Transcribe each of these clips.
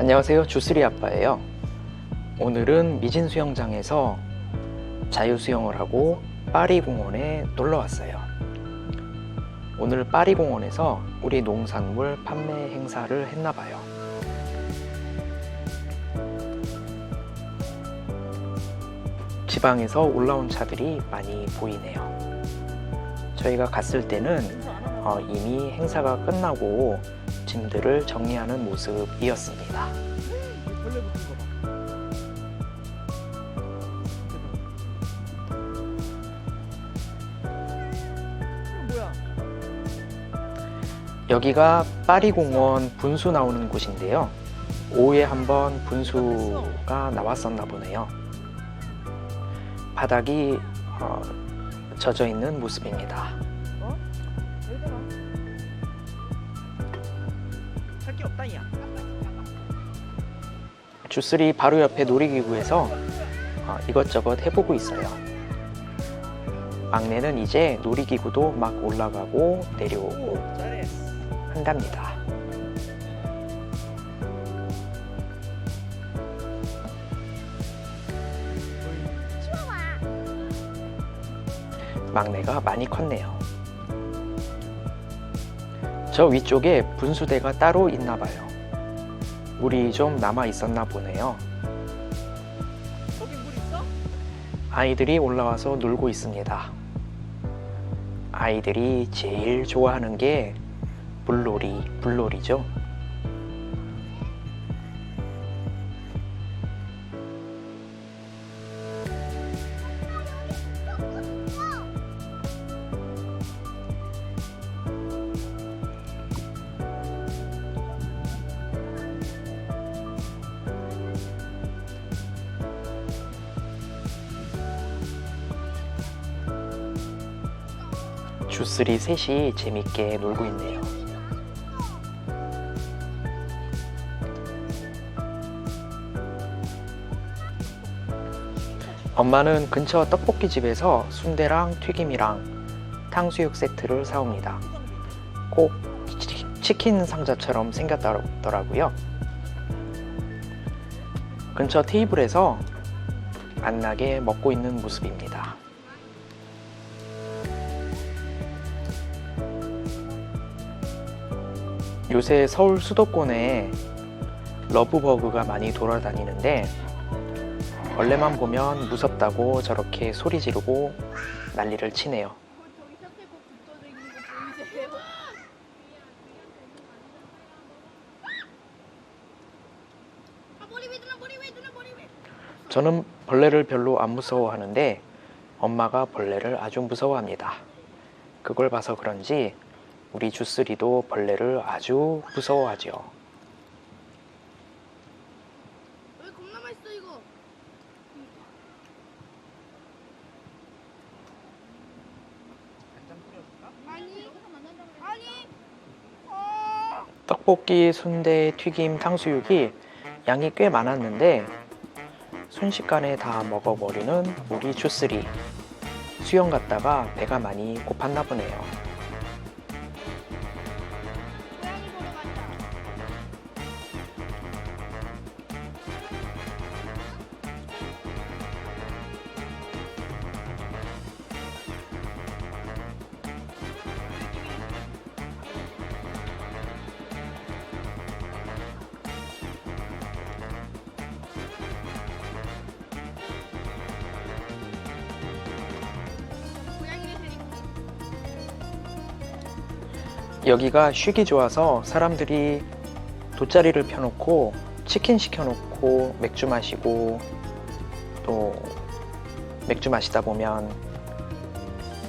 안녕하세요. 주스리 아빠예요. 오늘은 미진 수영장에서 자유 수영을 하고 파리 공원에 놀러 왔어요. 오늘 파리 공원에서 우리 농산물 판매 행사를 했나 봐요. 지방에서 올라온 차들이 많이 보이네요. 저희가 갔을 때는 어, 이미 행사가 끝나고 짐들을 정리하는 모습이었습니다. 여기가 파리 공원 분수 나오는 곳인데요. 오후에 한번 분수가 나왔었나 보네요. 바닥이 어, 젖어 있는 모습입니다. 할게 없다 야. 주스리 바로 옆에 놀이기구에서 어, 이것저것 해보고 있어요. 막내는 이제 놀이기구도 막 올라가고 내려오고. 한답니다. 막내가 많이 컸네요. 저 위쪽에 분수대가 따로 있나 봐요. 물이 좀 남아 있었나 보네요. 아이들이 올라와서 놀고 있습니다. 아이들이 제일 좋아하는 게 물놀이, 물놀이죠. 주스리 셋이 재밌게 놀고 있네요. 엄마는 근처 떡볶이 집에서 순대랑 튀김이랑 탕수육 세트를 사옵니다. 꼭 치- 치킨 상자처럼 생겼더라고요. 근처 테이블에서 안나게 먹고 있는 모습입니다. 요새 서울 수도권에 러브버그가 많이 돌아다니는데 벌레만 보면 무섭다고 저렇게 소리 지르고 난리를 치네요. 저는 벌레를 별로 안 무서워하는데 엄마가 벌레를 아주 무서워합니다. 그걸 봐서 그런지 우리 주스리도 벌레를 아주 무서워하죠. 어 떡볶이, 순대, 튀김, 탕수육이 양이 꽤 많았는데 순식간에 다 먹어버리는 우리 주스리. 수영 갔다가 배가 많이 고팠나 보네요. 여기가 쉬기 좋아서 사람들이 돗자리를 펴놓고 치킨 시켜놓고 맥주 마시고 또 맥주 마시다 보면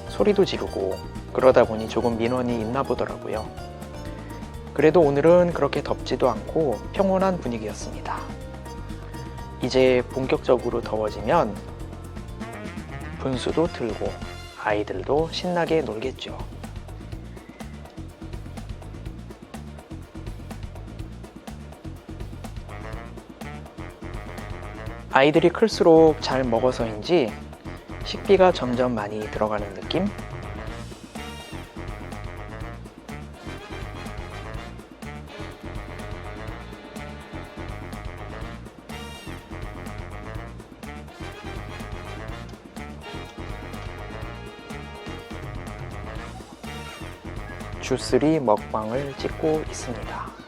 소리도 지르고 그러다 보니 조금 민원이 있나 보더라고요. 그래도 오늘은 그렇게 덥지도 않고 평온한 분위기였습니다. 이제 본격적으로 더워지면 분수도 들고 아이들도 신나게 놀겠죠. 아이들이 클수록 잘 먹어서인지 식비가 점점 많이 들어가는 느낌? 주스리 먹방을 찍고 있습니다.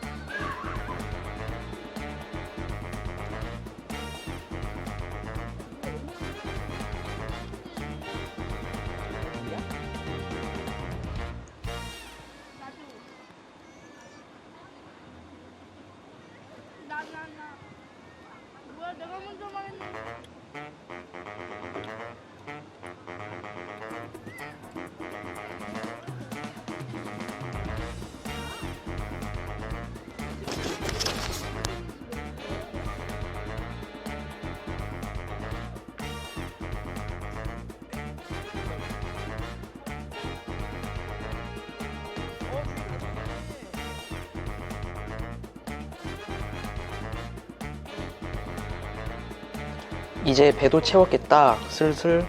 이제 배도 채웠겠다. 슬슬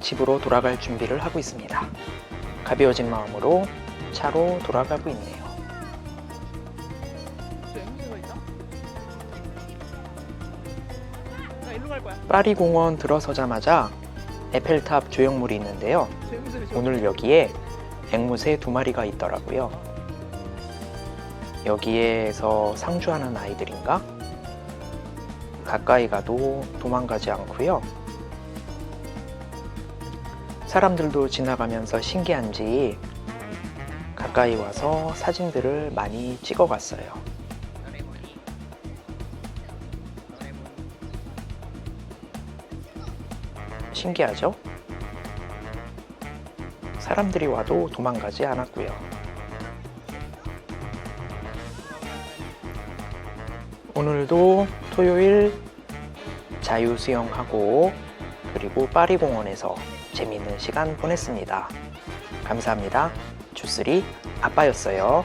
집으로 돌아갈 준비를 하고 있습니다. 가벼워진 마음으로 차로 돌아가고 있네요. 파리 공원 들어서자마자 에펠탑 조형물이 있는데요. 오늘 여기에 앵무새 두 마리가 있더라고요. 여기에서 상주하는 아이들인가? 가까이 가도 도망가지 않고요. 사람들도 지나가면서 신기한지 가까이 와서 사진들을 많이 찍어갔어요. 신기하죠? 사람들이 와도 도망가지 않았고요. 오늘도 토요일 자유 수영하고 그리고 파리 공원에서 재미있는 시간 보냈습니다. 감사합니다. 주쓰리 아빠였어요.